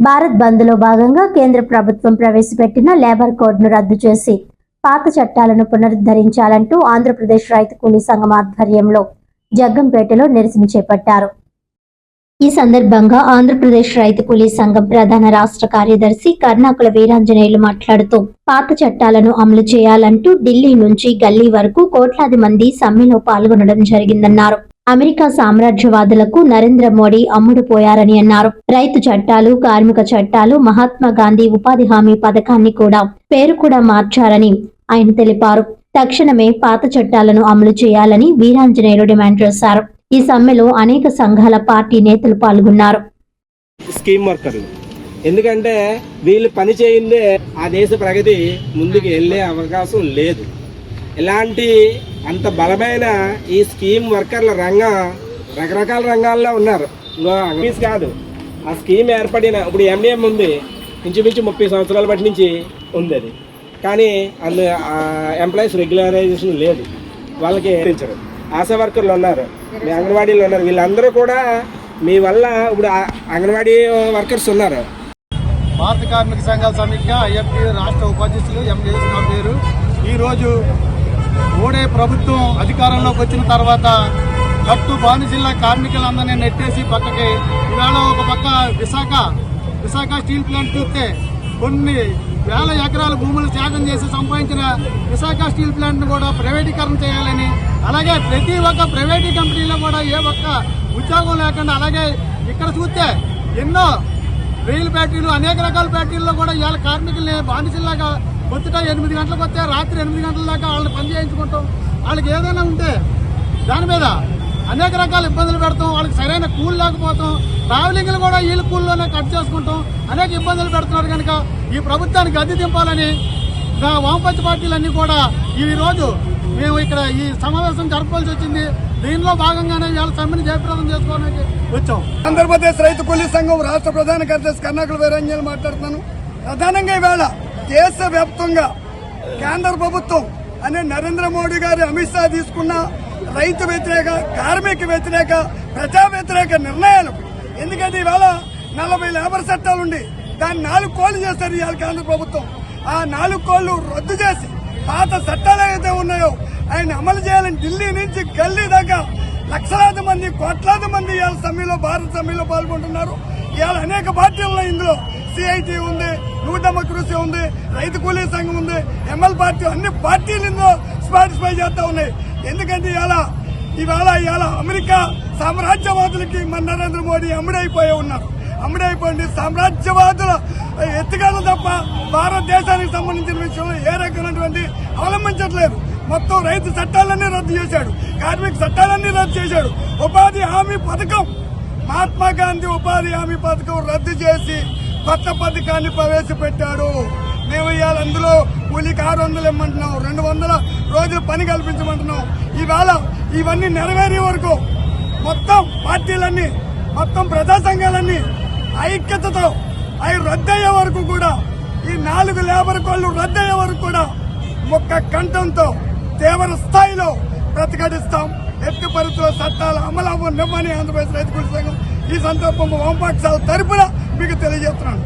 భారత్ బంద్లో భాగంగా కేంద్ర ప్రభుత్వం ప్రవేశపెట్టిన లేబర్ కోడ్ను రద్దు చేసి పాత చట్టాలను పునరుద్ధరించాలంటూ ఆంధ్రప్రదేశ్ రైతు కూలీ సంఘం ఆధ్వర్యంలో జగ్గంపేటలో నిరసన చేపట్టారు. ఈ సందర్భంగా ఆంధ్రప్రదేశ్ రైతు కూలీ సంఘం ప్రధాన రాష్ట్ర కార్యదర్శి కర్ణాకుల వీరాంజనేయులు మాట్లాడుతూ పాత చట్టాలను అమలు చేయాలంటూ ఢిల్లీ నుంచి గల్లీ వరకు కోట్లాది మంది సమ్మెలో పాల్గొనడం జరిగిందన్నారు. అమెరికా సామ్రాజ్యవాదులకు నరేంద్ర మోడీ అమ్ముడుపోయారని అన్నారు. రైతు చట్టాలు కార్మిక చట్టాలు మహాత్మా గాంధీ ఉపాధి హామీ పథకాన్ని కూడా పేరు కూడా మార్చారని ఆయన తెలిపారు. తక్షణమే పాత చట్టాలను అమలు చేయాలని వీరాంజనేయులు డిమాండ్ చేశారు. ఈ సమ్మెలో అనేక సంఘాల పార్టీ నేతలు పాల్గొన్నారు. స్కీమ్ వర్కర్లు ఎందుకంటే వీళ్ళు పని చేయిందే ఆ దేశ ప్రగతి ముందుకు వెళ్ళే అవకాశం లేదు. ఇలాంటి అంత బలమైన ఈ స్కీమ్ వర్కర్ల రంగం రకరకాల రంగాల్లో ఉన్నారు. అంగీస్ కాదు. ఆ స్కీమ్ ఏర్పడిన ఇప్పుడు ఎండిఎం ఉంది. ఇంచుమించు ముప్పై సంవత్సరాల బట్టి నుంచి ఉంది అది. కానీ అందు ఎంప్లాయీస్ రెగ్యులరైజేషన్ లేదు. వాళ్ళకి ఇచ్చారు ఆశా వర్కర్లు ఉన్నారు. మీ అంగన్వాడీలు ఉన్నారు. వీళ్ళందరూ కూడా మీ వల్ల ఇప్పుడు అంగన్వాడీ వర్కర్స్ ఉన్నారు. భారత కార్మిక సంఘాల సమితిగా ఐఎఫ్టీ రాష్ట్ర ఉపాధ్యక్షులు నా పేరు. ఈరోజు ఓడే ప్రభుత్వం అధికారంలోకి వచ్చిన తర్వాత కట్టు బానిజిల్లా కార్మికులందరినీ నెట్టేసి పక్కకి ఈవేళ ఒక పక్క విశాఖ విశాఖ స్టీల్ ప్లాంట్ చూస్తే కొన్ని వేల ఎకరాల భూములు త్యాగం చేసి సంపాదించిన విశాఖ స్టీల్ ప్లాంట్ను కూడా ప్రైవేటీకరణ చేయాలని అలాగే ప్రతి ఒక్క ప్రైవేటీ కంపెనీలో కూడా ఏ ఒక్క ఉద్యోగం లేకుండా అలాగే ఇక్కడ చూస్తే ఎన్నో రైలు బ్యాటరీలు అనేక రకాల బ్యాటరీల్లో కూడా ఇవాళ కార్మికుల్ని బానిసల్లాగా పొద్దుట ఎనిమిది గంటలకు వస్తే రాత్రి ఎనిమిది గంటల దాకా వాళ్ళని పని చేయించుకుంటాం. వాళ్ళకి ఏదైనా ఉంటే దాని మీద అనేక రకాల ఇబ్బందులు పెడతాం. వాళ్ళకి సరైన కూల్ లేకపోతాం. ట్రావెలింగ్లు కూడా వీళ్ళ కూల్లోనే కట్ చేసుకుంటాం. అనేక ఇబ్బందులు పెడుతున్నారు కనుక ఈ ప్రభుత్వానికి గద్దె దింపాలని నా వామపక్ష పార్టీలన్నీ కూడా ఈ రోజు మేము ఇక్కడ ఈ సమావేశం జరపవలసి వచ్చింది. దీనిలో భాగంగానే వాళ్ళ సమ్మెను జయప్రదం చేసుకోవడానికి వచ్చాం. ఆంధ్రప్రదేశ్ రైతు కూలీ సంఘం రాష్ట్ర ప్రధాన కార్యదర్శి కర్ణాకుల వీరంజలు మాట్లాడుతున్నాను. ప్రధానంగా ఈవేళ దేశ వ్యాప్తంగా కేంద్ర ప్రభుత్వం అనే నరేంద్ర మోడీ గారి అమిత్ షా తీసుకున్న రైతు వ్యతిరేక కార్మిక వ్యతిరేక ప్రజా వ్యతిరేక నిర్ణయాలు. ఎందుకంటే ఇవాళ నలభై లేబర్ చట్టాలుండి దాన్ని నాలుగు కోళ్ళు చేస్తారు ఇవాళ కేంద్ర ప్రభుత్వం. ఆ నాలుగు కోళ్ళు రద్దు చేసి పాత చట్టాలు ఏదైతే ఉన్నాయో ఆయన అమలు చేయాలని ఢిల్లీ నుంచి గల్లీ దాకా లక్షలాది మంది కోట్లాది మంది ఇవాళ సమ్మెలో భారత సమ్మెలో పాల్గొంటున్నారు. ఇవాళ అనేక పార్టీలు ఇందులో సిఐటి ఉంది న్యూ డెమోక్రసీ ఉంది రైతు కూలీ సంఘం ఉంది ఎమ్మెల్ పార్టీ అన్ని పార్టీలు ఇందులో పార్టిసిపై చేస్తా ఉన్నాయి. ఎందుకంటే ఇవాళ ఇవాళ ఇవాళ అమెరికా సామ్రాజ్యవాదులకి మన నరేంద్ర మోడీ అమ్ముడైపోయి ఉన్నారు. అమ్ముడైపోయింది సామ్రాజ్యవాదుల ఎత్తుగడలు తప్ప భారతదేశానికి సంబంధించిన విషయంలో ఏ రకమైనటువంటి అవలంబించట్లేదు మొత్తం రైతు చట్టాలన్నీ రద్దు చేశాడు. కార్మిక చట్టాలన్నీ రద్దు చేశాడు. ఉపాధి హామీ పథకం. మహాత్మా గాంధీ ఉపాధి హామీ పథకం రద్దు చేసి కొత్త పథకాన్ని ప్రవేశపెట్టాడు. మేము ఇవాళ అందులో కూలికి ఆరు వందలు ఇమ్మంటున్నాం. రెండు వందల రోజులు పని కల్పించమంటున్నాం. ఇవాళ ఇవన్నీ నెరవేరే వరకు మొత్తం పార్టీలన్నీ మొత్తం ప్రజా సంఘాలన్నీ ఐక్యతతో అవి రద్దయ్యే వరకు కూడా ఈ నాలుగు లేబర్ కోళ్ళు రద్దయ్యే వరకు కూడా ఒక్క కంఠంతో తీవ్ర స్థాయిలో ప్రతిఘటిస్తాం. ఎట్టి పరిస్థితుల్లో చట్టాలు అమలు అవ్వనివ్వని ఆంధ్రప్రదేశ్ రైతు సంఘం ఈ సందర్భంగా వామపక్షాల తరపున మీకు తెలియజేస్తున్నాను.